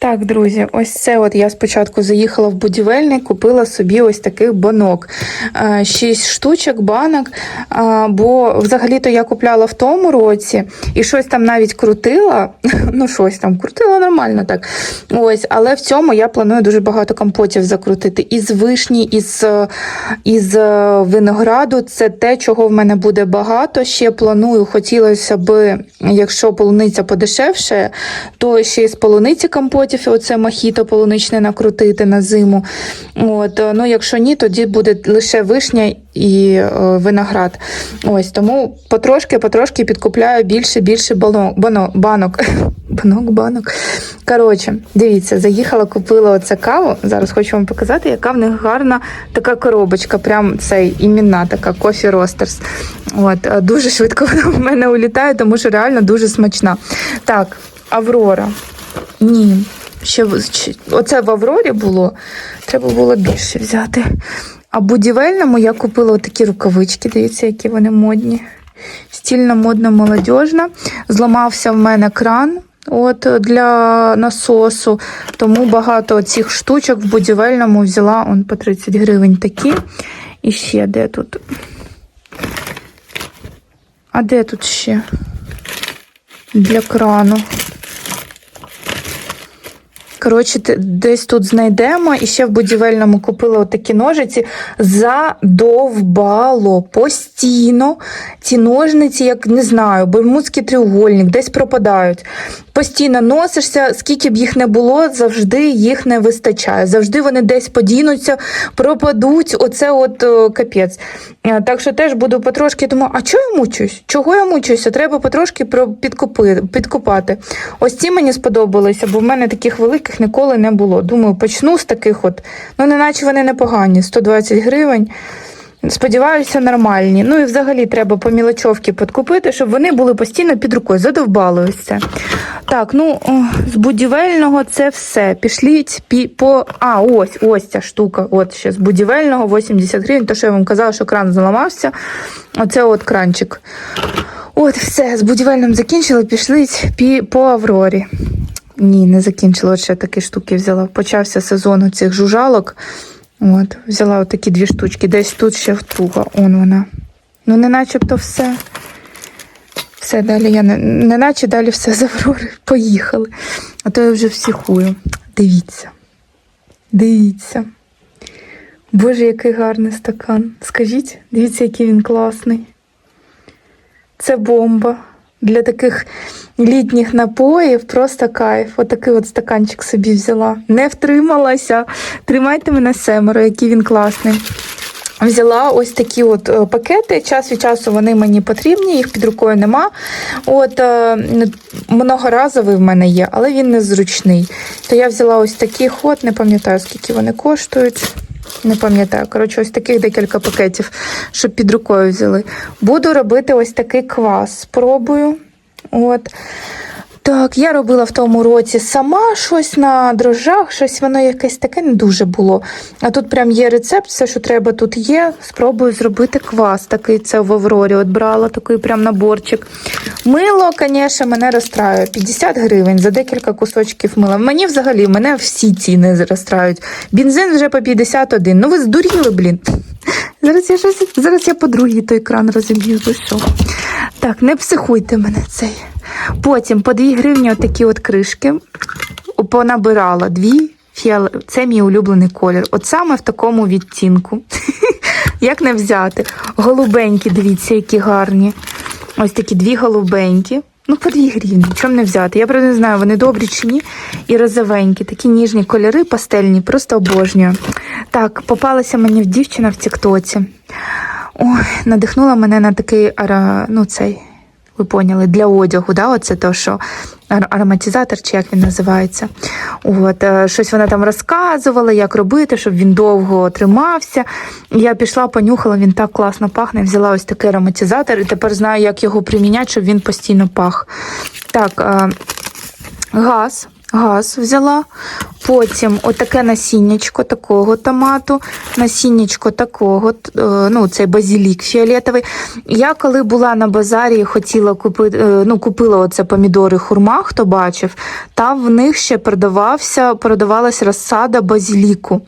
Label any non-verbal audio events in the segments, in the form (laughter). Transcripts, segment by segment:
Так, друзі, ось це от я спочатку заїхала в будівельник, купила собі ось таких банок. Е, Шість штучок банок. Е, Бо взагалі-то я купляла в тому році і щось там навіть крутила. (laughs) Ну, щось там крутила нормально так. Ось, але в цьому я планую дуже багато компотів закрутити. Із вишні, із, із е, винограду. Це те, чого в мене буде багато. Ще планую, хотілося б, якщо полуниця подешевше, то ще із полуниці компотів, і оце мохіто полуничне накрутити на зиму. От, е, ну, якщо ні, тоді буде лише вишня і е, виноград. Ось тому потрошки-потрошки підкупляю більше більше банок. банок, (laughs) банок. банок, банок. Коротше, дивіться, заїхала, купила оце каву. Зараз хочу вам показати, яка в них гарна така коробочка. Прям цей іменна така кофі ростерс. От, е, дуже швидко (laughs) вона в мене улітає, тому що реально дуже смачна. Так, Аврора. Ні. Ще оце в Аврорі було. Треба було більше взяти. А будівельному я купила такі рукавички. Дивіться, які вони модні. Стільно, модно, молодіжна. Зламався в мене кран. От для насосу, тому багато цих штучок в будівельному взяла он по 30 гривень такі. І ще де тут? А де тут ще? Для крану. Коротше, десь тут знайдемо. І ще в будівельному купила отакі ножиці. Задовбало постійно. Ці ножниці, як не знаю, бермудський треугольник, десь пропадають. Постійно носишся, скільки б їх не було, завжди їх не вистачає. Завжди вони десь подінуться, пропадуть. Оце от е, капець. Е, Так що теж буду потрошки думаю, а чого я мучусь? Чого я мучуся? Треба потрошки підкупати. Ось ці мені сподобалися, бо в мене таких великих ніколи не було. Думаю, почну з таких от, ну неначе вони непогані, 120 гривень. Сподіваюся, нормальні. Ну і взагалі треба по мілочовки підкупити, щоб вони були постійно під рукою. Задовбало ось це. Так, ну з будівельного це все. Пішліть пі, по. А, ось, ось ця штука. От ще з будівельного 80 гривень. То, що я вам казала, що кран зламався. Оце от кранчик. От, все, з будівельним закінчили, пішли пі, по Аврорі. Ні, не закінчила. От ще такі штуки взяла. Почався сезон цих жужалок. От, взяла отакі дві штучки. Десь тут ще втруга. Он вона. Ну, не начебто все. Все, далі я не, не наче далі все з Аврори. Поїхали. А то я вже всіхую. Дивіться. Дивіться. Боже, який гарний стакан. Скажіть, дивіться, який він класний. Це бомба. Для таких літніх напоїв просто кайф. Отакий от стаканчик собі взяла. Не втрималася. Тримайте мене семеро, який він класний. Взяла ось такі от е, пакети. Час від часу вони мені потрібні, їх під рукою нема. От е, многоразовий в мене є, але він незручний. То я взяла ось такий ход, не пам'ятаю, скільки вони коштують. Не пам'ятаю. Коротше, ось таких декілька пакетів, щоб під рукою взяли. Буду робити ось такий квас. Спробую. От. Так, я робила в тому році сама щось на дрожжах, щось воно якесь таке не дуже було. А тут прям є рецепт, все, що треба тут є. Спробую зробити квас такий, це в Аврорі. От брала такий прям наборчик. Мило, звісно, мене розстраює. 50 гривень за декілька кусочків мила. Мені взагалі мене всі ціни розстраюють. Бензин вже по 51. Ну ви здуріли, блін. (laughs) Зараз я щось, зараз я по другий той кран розіб'ю. Що? Так, не психуйте мене цей. Потім по 2 гривні отакі от кришки понабирала дві фіал... Це мій улюблений колір. От саме в такому відтінку. (laughs) Як не взяти? Голубенькі, дивіться, які гарні. Ось такі дві голубенькі. Ну, по 2 гривні, чому не взяти? Я правда не знаю, вони добрі чи ні. І розовенькі, такі ніжні кольори, пастельні, просто обожнюю. Так, попалася мені дівчина в Тіктоці. Ой, надихнула мене на такий ну, цей, ви поняли, для одягу, да? оце то, що ароматизатор, чи як він називається. От, е, щось вона там розказувала, як робити, щоб він довго тримався. Я пішла, понюхала, він так класно пахне. Взяла ось такий ароматизатор і тепер знаю, як його приміняти, щоб він постійно пах. Так, е, газ. Газ взяла. Потім отаке насіннячко такого томату, насіннячко такого, е, ну, цей базилік фіолетовий. Я коли була на базарі, хотіла купити, е, ну, купила оце помідори хурма, хто бачив, там в них ще продавався, продавалась розсада базиліку.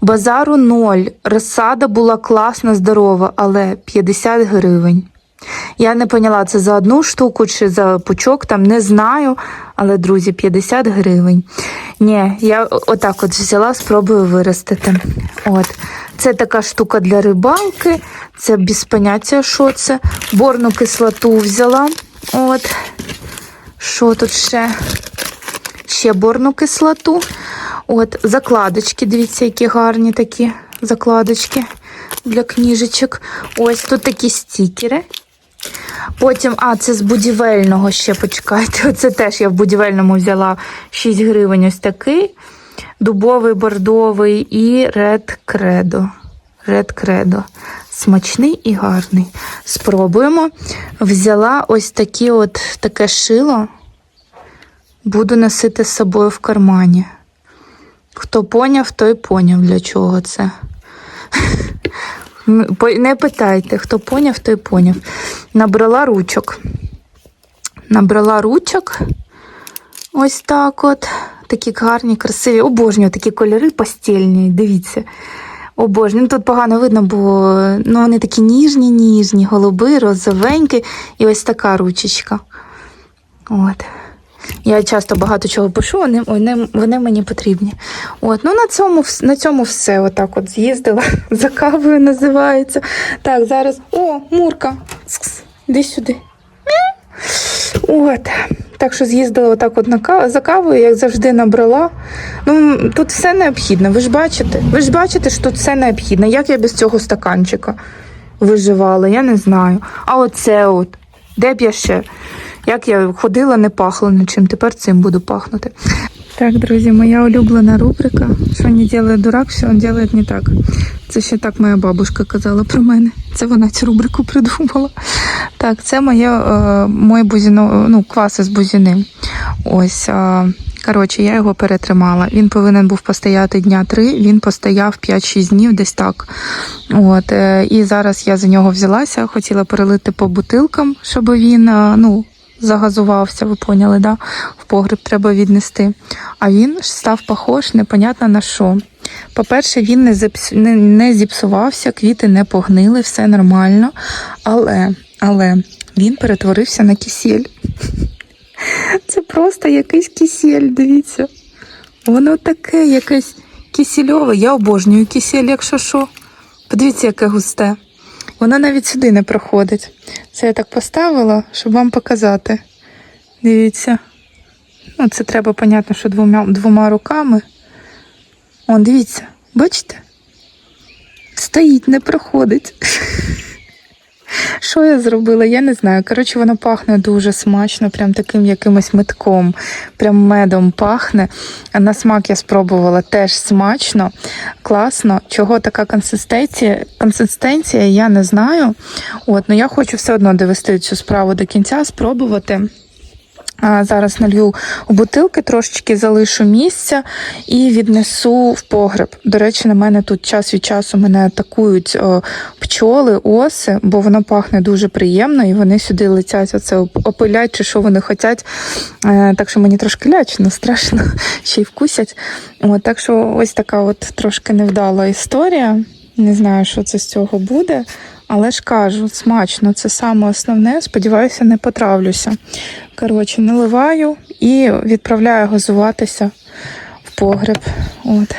Базару ноль. Розсада була класна, здорова, але 50 гривень. Я не поняла, це за одну штуку чи за пучок, там не знаю. Але, друзі, 50 гривень. Ні, я отак от взяла, спробую виростити. От. Це така штука для рибалки, це без поняття, що це. Борну кислоту взяла. От. Що тут ще? Ще борну кислоту. От, закладочки, дивіться, які гарні такі закладочки для книжечок. Ось тут такі стікери. Потім, а, це з будівельного ще почекайте. (laughs) Оце теж я в будівельному взяла 6 гривень ось такий. Дубовий, бордовий і Red Credo. Red Credo. Смачний і гарний. Спробуємо. Взяла ось такі от таке шило. Буду носити з собою в кармані. Хто поняв, той поняв, для чого це. (laughs) Не питайте, хто поняв, той поняв. Набрала ручок. Набрала ручок. Ось так от. Такі гарні, красиві. Обожнюю такі кольори постільні. Дивіться. Обожнюю. Ну, тут погано видно, бо ну, вони такі ніжні, ніжні, голуби, розовенькі. І ось така ручечка. От. Я часто багато чого пишу, вони, вони, вони мені потрібні. От, ну на цьому, на цьому все. Отак от з'їздила (laughs) за кавою називається. Так, зараз. О, Мурка. Іди сюди. От. Так що з'їздила отак от на за кавою, як завжди набрала. Ну, тут все необхідно. Ви ж бачите? Ви ж бачите, що тут все необхідно. Як я без цього стаканчика виживала, я не знаю. А оце от. Де б я ще? Як я ходила, не пахло нічим, тепер цим буду пахнути. Так, друзі, моя улюблена рубрика. Що не робить дурак, все він робить не так. Це ще так моя бабушка казала про мене. Це вона цю рубрику придумала. Так, це моє, е, моє бузіно, ну, кваси з бузіни. Ось. Е, коротше, я його перетримала. Він повинен був постояти дня три, він постояв 5-6 днів десь так. От, е, і зараз я за нього взялася, хотіла перелити по бутилкам, щоб він, е, ну, загазувався, ви поняли, да? в погреб треба віднести. А він став похож непонятно на що. По-перше, він не, зіпс... не, не зіпсувався, квіти не погнили, все нормально. Але, але він перетворився на кисель. (laughs) Це просто якийсь кисель, дивіться. Воно таке якесь кисельове. Я обожнюю кисель, якщо що. Подивіться, яке густе. Воно навіть сюди не проходить. Це я так поставила, щоб вам показати. Дивіться. Ну, це треба, понятно, що двома, двома руками. О, дивіться, бачите? Стоїть, не проходить. (laughs) Що я зробила? Я не знаю. Коротше, воно пахне дуже смачно, прям таким якимось метком, прям медом пахне. На смак я спробувала теж смачно, класно. Чого така консистенція? Консистенція, я не знаю. От, ну я хочу все одно довести цю справу до кінця, спробувати. Зараз налью у бутилки, трошечки залишу місця і віднесу в погреб. До речі, на мене тут час від часу мене атакують пчоли, оси, бо воно пахне дуже приємно, і вони сюди летять, оце опилять чи що вони хочуть. Е, так що мені трошки лячно, страшно, (laughs) ще й вкусять. От, так що ось така от трошки невдала історія. Не знаю, що це з цього буде. Але ж кажу, смачно, це саме основне. Сподіваюся, не потравлюся. Коротше, наливаю і відправляю газуватися в погреб. От.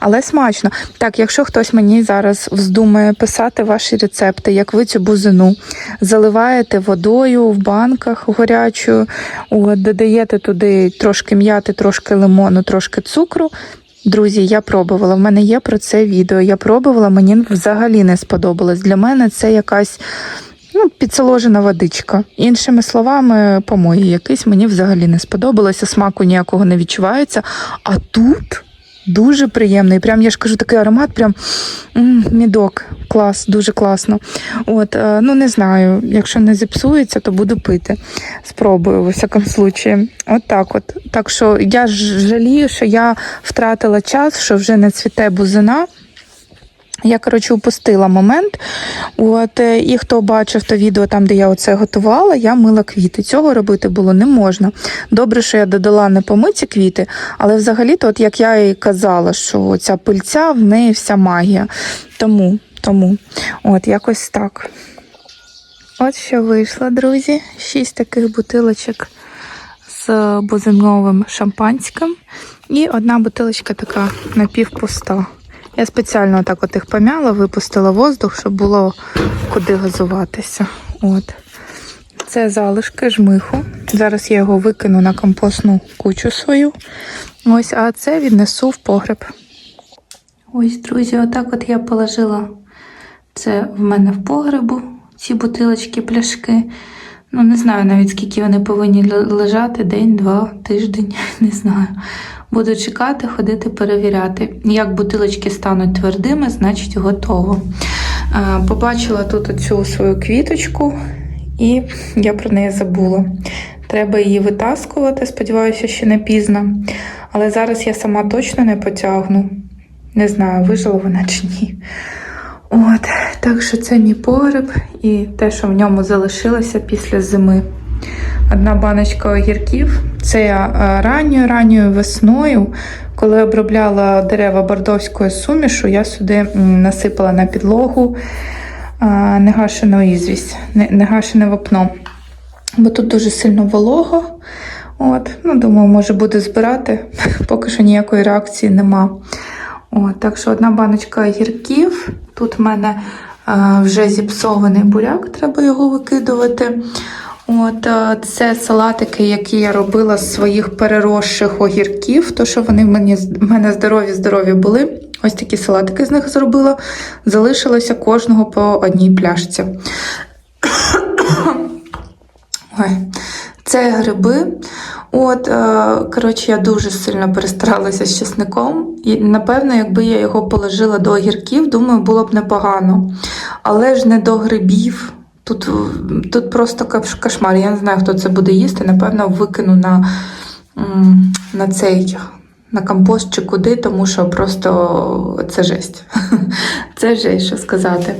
Але смачно. Так, якщо хтось мені зараз вздумає писати ваші рецепти, як ви цю бузину заливаєте водою в банках гарячою, додаєте туди трошки м'яти, трошки лимону, трошки цукру. Друзі, я пробувала. В мене є про це відео. Я пробувала, мені взагалі не сподобалось. Для мене це якась ну, підсоложена водичка. Іншими словами, помої якийсь мені взагалі не сподобалося, смаку ніякого не відчувається. А тут Дуже приємний. Прям я ж кажу, такий аромат, прям мідок. Клас, дуже класно. От, е, ну не знаю, якщо не зіпсується, то буду пити. Спробую, у всякому случаї. От так от. Так що я жалію, що я втратила час, що вже не цвіте бузина. Я, коротше, упустила момент. От, е, і хто бачив то відео там, де я оце готувала, я мила квіти. Цього робити було не можна. Добре, що я додала не помиті квіти, але взагалі-то, от як я і казала, що ця пильця в неї вся магія. Тому, тому, от якось так. От що вийшло, друзі. Шість таких бутилочок з бузиновим шампанським. І одна бутилочка така напівпуста. Я спеціально так от їх помяла, випустила воздух, щоб було куди газуватися. От. Це залишки жмиху. Зараз я його викину на компостну кучу свою. Ось, а це віднесу в погреб. Ось, друзі, отак от я положила це в мене в погребу, ці бутилочки, пляшки. Ну, не знаю навіть скільки вони повинні лежати, день, два, тиждень, (laughs) не знаю. Буду чекати, ходити, перевіряти. Як бутилочки стануть твердими, значить готово. Е, Побачила тут оцю свою квіточку, і я про неї забула. Треба її витаскувати, сподіваюся, ще не пізно. Але зараз я сама точно не потягну. Не знаю, вижила вона чи ні. От, так що це мій погреб і те, що в ньому залишилося після зими. Одна баночка огірків. Це я е, ранньою ранньою весною, коли обробляла дерева бордовською сумішу, я сюди насипала на підлогу е, негашену ізвість, не- негашене вапно. Бо тут дуже сильно волого. От, ну, думаю, може буде збирати, (laughs) поки що ніякої реакції нема. От, так що одна баночка огірків. Тут в мене е, вже зіпсований буряк, треба його викидувати. От, е, це салатики, які я робила з своїх переросших огірків, то що вони в мені, в мене здорові-здорові були. Ось такі салатики з них зробила. Залишилося кожного по одній пляшці. (coughs) Ой, це гриби. От, е, коротше, я дуже сильно перестаралася з чесником. І, напевно, якби я його положила до огірків, думаю, було б непогано. Але ж не до грибів. Тут, тут просто кошмар. Я не знаю, хто це буде їсти. Напевно, викину на, на цей. На компост чи куди, тому що просто це жесть. (laughs) Це жесть, що сказати.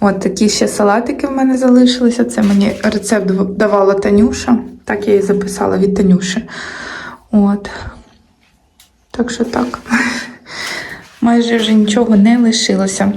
От такі ще салатики в мене залишилися. Це мені рецепт давала Танюша. Так я її записала від Танюші. От. Так що так. (laughs) Майже вже нічого не лишилося.